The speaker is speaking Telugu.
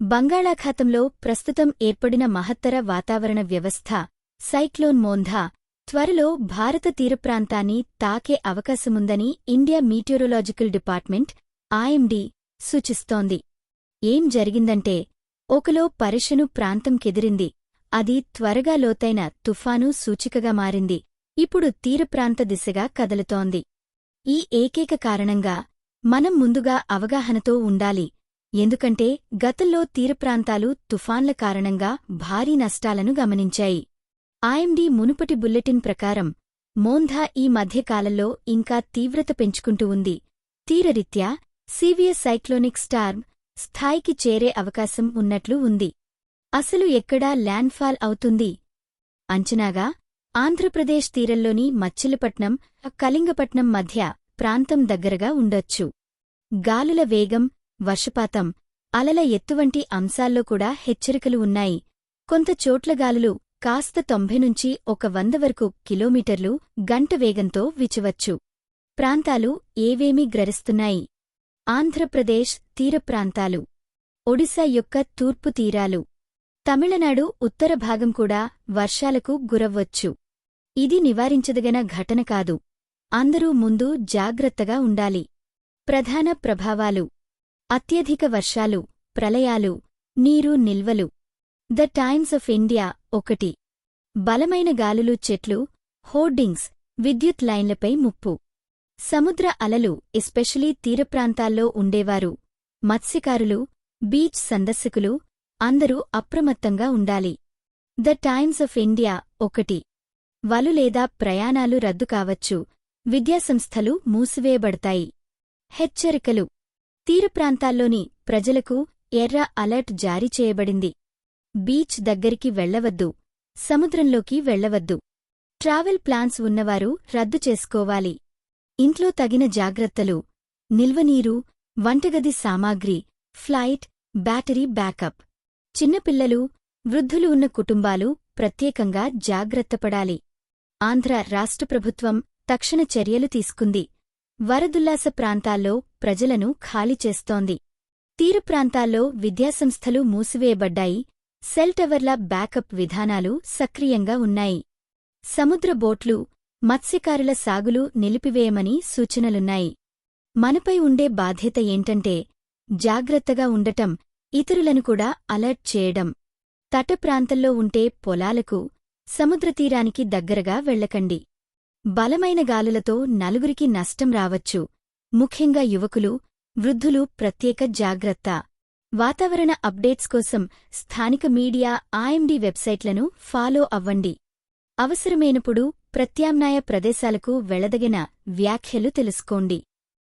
బంగాళాఖాతంలో ప్రస్తుతం ఏర్పడిన మహత్తర వాతావరణ వ్యవస్థ సైక్లోన్ మోంధా త్వరలో భారత తీరప్రాంతాన్ని తాకే అవకాశముందని ఇండియా మీటియోరలాజికల్ డిపార్ట్మెంట్ ఐఎండీ సూచిస్తోంది. ఏం జరిగిందంటే ఒకలో పరిషను ప్రాంతం కెదిరింది అది త్వరగా లోతైన తుఫాను సూచికగా మారింది. ఇప్పుడు తీరప్రాంత దిశగా కదలుతోంది. ఈ ఏకైక కారణంగా మనం ముందుగా అవగాహనతో ఉండాలి. ఎందుకంటే గతంలో తీరప్రాంతాలు తుఫాన్ల కారణంగా భారీ నష్టాలను గమనించాయి. ఐఎండీ మునుపటి బుల్లెటిన్ ప్రకారం మోంధా ఈ మధ్యకాలంలో ఇంకా తీవ్రత పెంచుకుంటూ ఉంది. తీరరీత్యా సీవియస్ సైక్లోనిక్ స్టార్మ్ స్థాయికి చేరే అవకాశం ఉన్నట్లు ఉంది. అసలు ఎక్కడా ల్యాండ్ఫాల్ అవుతుంది? అంచనాగా ఆంధ్రప్రదేశ్ తీరంలోని మచ్చిలిపట్నం కళింగపట్నం మధ్య ప్రాంతం దగ్గరగా ఉండొచ్చు. గాలుల వేగం వర్షపాతం అలల ఎత్తువంటి అంశాల్లో కూడా హెచ్చరికలు ఉన్నాయి. కొంత చోట్ల గాలులు కాస్త తొంభై నుంచి ఒక వంద వరకు కిలోమీటర్లు గంట వేగంతో విచవచ్చు. ప్రాంతాలు ఏవేమీ గ్రరిస్తున్నాయి. ఆంధ్రప్రదేశ్ తీర ప్రాంతాలు ఒడిశా యొక్క తూర్పు తీరాలు తమిళనాడు ఉత్తర భాగం కూడా వర్షాలకు గురవ్వచ్చు. ఇది నివారించదగిన ఘటన కాదు. అందరూ ముందు జాగ్రత్తగా ఉండాలి. ప్రధాన ప్రభావాలు అత్యధిక వర్షాలు ప్రళయాలు నీరు నిల్వలు. ద టైమ్స్ ఆఫ్ ఇండియా ఒకటి. బలమైన గాలులు చెట్లు హోర్డింగ్స్ విద్యుత్ లైన్లపై ముప్పు. సముద్ర అలలు ఎస్పెషలీ తీరప్రాంతాల్లో ఉండేవారు. మత్స్యకారులు బీచ్ సందర్శకులు అందరూ అప్రమత్తంగా ఉండాలి. ద టైమ్స్ ఆఫ్ ఇండియా ఒకటి. వలు లేదా ప్రయాణాలు రద్దు కావచ్చు. విద్యాసంస్థలు మూసివేయబడతాయి. హెచ్చరికలు. తీరప్రాంతాల్లోని ప్రజలకు ఎర్ర అలర్ట్ జారీ చేయబడింది. బీచ్ దగ్గరికి వెళ్ళవద్దు. సముద్రంలోకి వెళ్ళవద్దు. ట్రావెల్ ప్లాన్స్ ఉన్నవారు రద్దు చేసుకోవాలి. ఇంట్లో తగిన జాగ్రత్తలు. నిల్వనీరు వంటగది సామాగ్రి ఫ్లైట్ బ్యాటరీ బ్యాకప్. చిన్నపిల్లలు వృద్ధులు ఉన్న కుటుంబాలు ప్రత్యేకంగా జాగ్రత్తపడాలి ఆంధ్ర రాష్ట్ర ప్రభుత్వం తక్షణ చర్యలు తీసుకుంది. వరదుల్లాస ప్రాంతాల్లో ప్రజలను ఖాళీ చేస్తోంది. తీర ప్రాంతాల్లో విద్యాసంస్థలు మూసివేయబడ్డాయి. సెల్ టవర్ల బ్యాకప్ విధానాలు సక్రియంగా ఉన్నాయి. సముద్ర బోట్లు మత్స్యకారుల సాగులు నిలిపివేయమని సూచనలున్నాయి. మనపై ఉండే బాధ్యత ఏంటంటే జాగ్రత్తగా ఉండటం ఇతరులను కూడా అలర్ట్ చేయడం. తట ప్రాంతంలో ఉంటే పొలాలకు సముద్రతీరానికి దగ్గరగా వెళ్ళకండి. బలమైన గాలులతో నలుగురికి నష్టం రావచ్చు. ముఖ్యంగా యువకులు వృద్ధులు ప్రత్యేక జాగ్రత్త. వాతావరణ అప్డేట్స్ కోసం స్థానిక మీడియా ఐఎండీ వెబ్సైట్లను ఫాలో అవ్వండి. అవసరమైనప్పుడు ప్రత్యామ్నాయ ప్రదేశాలకు వెళ్ళదగిన వ్యాఖ్యలు తెలుసుకోండి.